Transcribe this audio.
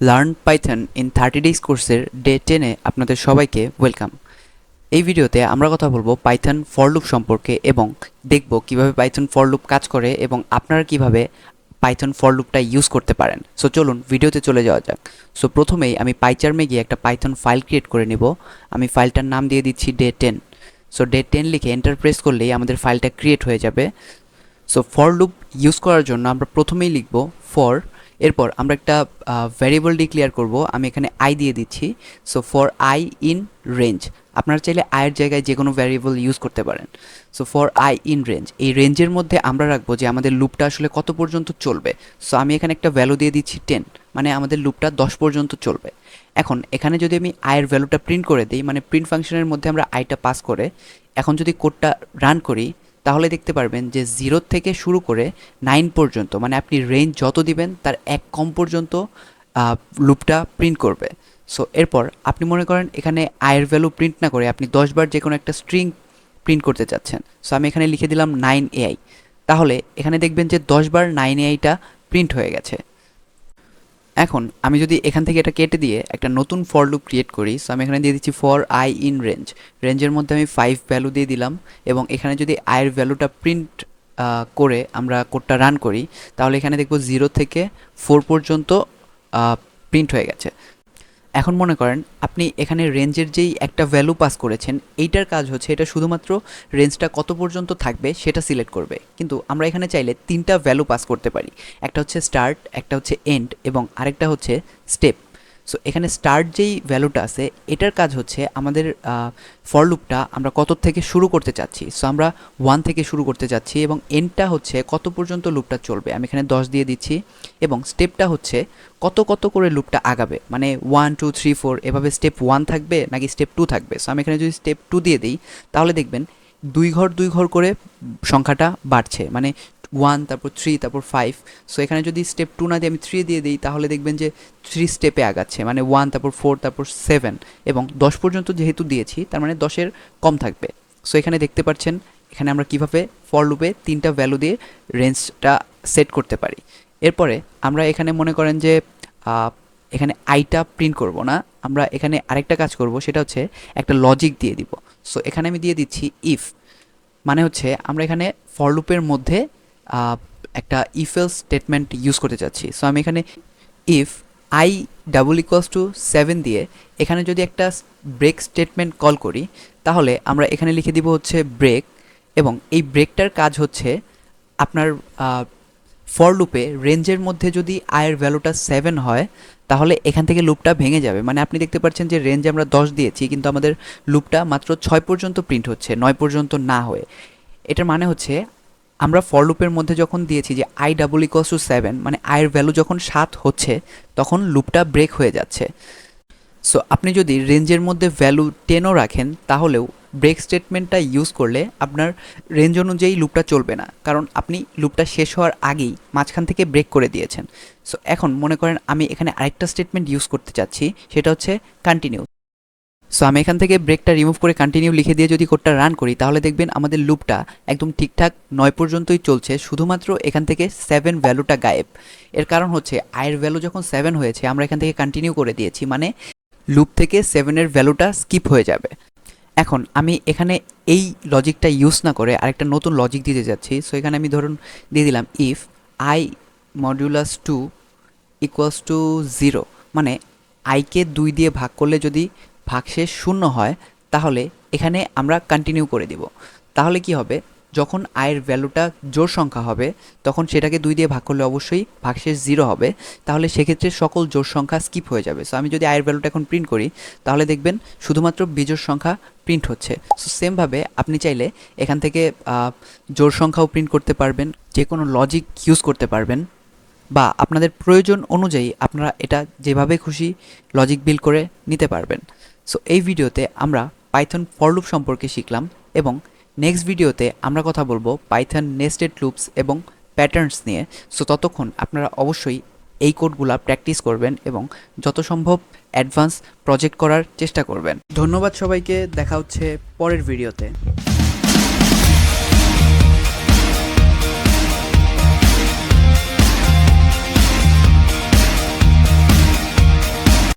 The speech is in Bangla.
Learn Python in thirty days কোর্সের ডে টেনে আপনাদের সবাইকে ওয়েলকাম এই ভিডিওতে আমরা কথা বলব পাইথন ফর লুপ সম্পর্কে এবং দেখব কীভাবে পাইথন ফর লুপ কাজ করে এবং আপনারা কীভাবে পাইথন ফর লুপটা ইউজ করতে পারেন। সো চলুন ভিডিওতে চলে যাওয়া যাক। সো প্রথমেই আমি পাইচার্মে গিয়ে একটা পাইথন ফাইল ক্রিয়েট করে নিব। আমি ফাইলটার নাম দিয়ে দিচ্ছি day ten so day ten লিখে এন্টার প্রেস করলেই আমাদের ফাইলটা ক্রিয়েট হয়ে যাবে। সো ফর লুপ ইউজ করার জন্য আমরা প্রথমেই লিখব ফর এরপর আমরা একটা ভ্যারিয়েবল ডিক্লেয়ার করব। আমি এখানে আই দিয়ে দিচ্ছি। So for I in range আপনারা চাইলে আয়ের জায়গায় যে কোনো ভ্যারিয়েবল ইউজ করতে পারেন। So for I in range এই রেঞ্জের মধ্যে আমরা রাখব যে আমাদের লুপটা আসলে কত পর্যন্ত চলবে। সো আমি এখানে একটা ভ্যালু দিয়ে দিচ্ছি টেন মানে আমাদের লুপটা দশ পর্যন্ত চলবে। এখন, এখানে যদি আমি আয়ের ভ্যালুটা প্রিন্ট করে দিই মানে প্রিন্ট ফাংশনের মধ্যে আমরা আইটা পাস করে, এখন যদি কোডটা রান করি তাহলে দেখতে পারবেন যে জিরো থেকে শুরু করে নাইন পর্যন্ত মানে আপনি রেঞ্জ যত দিবেন, তার এক কম পর্যন্ত লুপটা প্রিন্ট করবে। সো এরপর আপনি মনে করেন এখানে আয়ের ভ্যালু প্রিন্ট না করে আপনি দশবার যে কোনো একটা স্ট্রিং প্রিন্ট করতে চাচ্ছেন। সো আমি এখানে লিখে দিলাম নাইন এআই তাহলে এখানে দেখবেন যে দশবার নাইন এআইটা প্রিন্ট হয়ে গেছে। এখন আমি যদি এখান থেকে এটা কেটে দিয়ে একটা নতুন ফর লুপ ক্রিয়েট করি সো আমি এখানে দিয়ে দিচ্ছি ফর আই ইন রেঞ্জ রেঞ্জের মধ্যে আমি ফাইভ ভ্যালু দিয়ে দিলাম, এবং এখানে যদি আয়ের ভ্যালুটা প্রিন্ট করে আমরা কোডটা রান করি, তাহলে এখানে দেখব জিরো থেকে ফোর পর্যন্ত প্রিন্ট হয়ে গেছে। এখন মনে করেন আপনি এখানে রেঞ্জের যেই একটা ভ্যালু পাস করেছেন, এইটার কাজ হচ্ছে এটা শুধুমাত্র রেঞ্জটা কত পর্যন্ত থাকবে সেটা সিলেক্ট করবে। কিন্তু আমরা এখানে চাইলে তিনটা ভ্যালু পাস করতে পারি। একটা হচ্ছে স্টার্ট একটা হচ্ছে এন্ড এবং আরেকটা হচ্ছে স্টেপ সো এখানে স্টার্ট যেই ভ্যালুটা আছে, এটার কাজ হচ্ছে আমাদের ফর লুপটা আমরা কত থেকে শুরু করতে চাচ্ছি। সো আমরা ওয়ান থেকে শুরু করতে চাচ্ছি এবং এন্ডটা হচ্ছে কত পর্যন্ত লুপটা চলবে। আমি এখানে দশ দিয়ে দিচ্ছি এবং স্টেপটা হচ্ছে কত কত করে লুপটা আগাবে। মানে ওয়ান টু থ্রি ফোর এভাবে স্টেপ ওয়ান থাকবে নাকি স্টেপ টু থাকবে। সো আমি এখানে যদি স্টেপ টু দিয়ে দিই, তাহলে দেখবেন দুই ঘর দুই ঘর করে সংখ্যাটা বাড়ছে। মানে ওয়ান তারপর থ্রি তারপর ফাইভ সো এখানে যদি স্টেপ টু না দিয়ে আমি থ্রি দিয়ে দিই, তাহলে দেখবেন যে থ্রি স্টেপে আগাচ্ছে। মানে ওয়ান তারপর ফোর তারপর সেভেন এবং দশ পর্যন্ত যেহেতু দিয়েছি, তার মানে দশের কম থাকবে। সো এখানে দেখতে পাচ্ছেন, এখানে আমরা কীভাবে ফর লুপে তিনটা ভ্যালু দিয়ে রেঞ্জটা সেট করতে পারি। এরপরে আমরা এখানে মনে করেন যে এখানে আইটা প্রিন্ট করব না। আমরা এখানে আরেকটা কাজ করব, সেটা হচ্ছে একটা লজিক দিয়ে দিব। সো এখানে আমি দিয়ে দিচ্ছি ইফ মানে হচ্ছে আমরা এখানে ফর লুপের মধ্যে একটা ইফেল স্টেটমেন্ট ইউজ করতে চাচ্ছি সো আমি এখানে if I double equals to seven দিয়ে এখানে যদি একটা ব্রেক স্টেটমেন্ট কল করি, তাহলে আমরা এখানে লিখে দিব হচ্ছে ব্রেক এবং এই ব্রেকটার কাজ হচ্ছে আপনার ফর লুপে রেঞ্জের মধ্যে যদি আয়ের ভ্যালুটা সেভেন হয়, তাহলে এখান থেকে লুপটা ভেঙে যাবে। মানে আপনি দেখতে পাচ্ছেন যে রেঞ্জ আমরা দশ দিয়েছি, কিন্তু আমাদের লুপটা মাত্র ছয় পর্যন্ত প্রিন্ট হচ্ছে, নয় পর্যন্ত না হয়ে। এটার মানে হচ্ছে আমরা ফর লুপের মধ্যে যখন দিয়েছি যে I double equals to seven মানে আয়ের ভ্যালু যখন সাত হচ্ছে, তখন লুপটা ব্রেক হয়ে যাচ্ছে। সো আপনি যদি রেঞ্জের মধ্যে ভ্যালু টেনও রাখেন, তাহলেও ব্রেক স্টেটমেন্টটা ইউজ করলে আপনার রেঞ্জ অনুযায়ী লুপটা চলবে না। কারণ আপনি লুপটা শেষ হওয়ার আগেই মাঝখান থেকে ব্রেক করে দিয়েছেন। সো এখন মনে করেন আমি এখানে আরেকটা স্টেটমেন্ট ইউজ করতে চাচ্ছি, সেটা হচ্ছে কন্টিনিউ সো আমি এখান থেকে ব্রেকটা রিমুভ করে কন্টিনিউ লিখে দিয়ে যদি কোডটা রান করি, তাহলে দেখবেন আমাদের লুপটা একদম ঠিকঠাক নয় পর্যন্তই চলছে। শুধুমাত্র এখান থেকে সেভেন ভ্যালুটা গায়েব। এর কারণ হচ্ছে আয়ের ভ্যালু যখন সেভেন হয়েছে, আমরা এখান থেকে কন্টিনিউ করে দিয়েছি। মানে লুপ থেকে সেভেনের ভ্যালুটা স্কিপ হয়ে যাবে। এখন আমি এখানে এই লজিকটা ইউজ না করে আরেকটা নতুন লজিক দিতে যাচ্ছি। সো এখানে আমি ধরুন দিয়ে দিলাম if I modulus two equals to zero মানে আইকে দুই দিয়ে ভাগ করলে যদি ভাগশেষ শূন্য হয়, তাহলে এখানে আমরা কন্টিনিউ করে দিব। তাহলে কি হবে? যখন আয়ের ভ্যালুটা জোর সংখ্যা হবে, তখন সেটাকে দুই দিয়ে ভাগ করলে অবশ্যই ভাগশেষ জিরো হবে। তাহলে সেক্ষেত্রে সকল জোর সংখ্যা স্কিপ হয়ে যাবে। সো আমি যদি আয়ের ভ্যালুটা এখন প্রিন্ট করি, তাহলে দেখবেন শুধুমাত্র বিজোর সংখ্যা প্রিন্ট হচ্ছে। সো সেমভাবে আপনি চাইলে এখান থেকে জোর সংখ্যাও প্রিন্ট করতে পারবেন যে কোনো লজিক ইউজ করতে পারবেন। বা আপনাদের প্রয়োজন অনুযায়ী আপনারা এটা যেভাবে খুশি লজিক বিল করে নিতে পারবেন। সো এই ভিডিওতে আমরা পাইথন ফরলুপ সম্পর্কে শিখলাম এবং নেক্সট ভিডিওতে আমরা কথা বলব পাইথন নেস্টেড লুপস এবং প্যাটার্নস নিয়ে। সো ততক্ষণ আপনারা অবশ্যই এই কোডগুলা প্র্যাকটিস করবেন এবং যত সম্ভব অ্যাডভান্স প্রজেক্ট করার চেষ্টা করবেন। ধন্যবাদ সবাইকে, দেখা হচ্ছে পরের ভিডিওতে।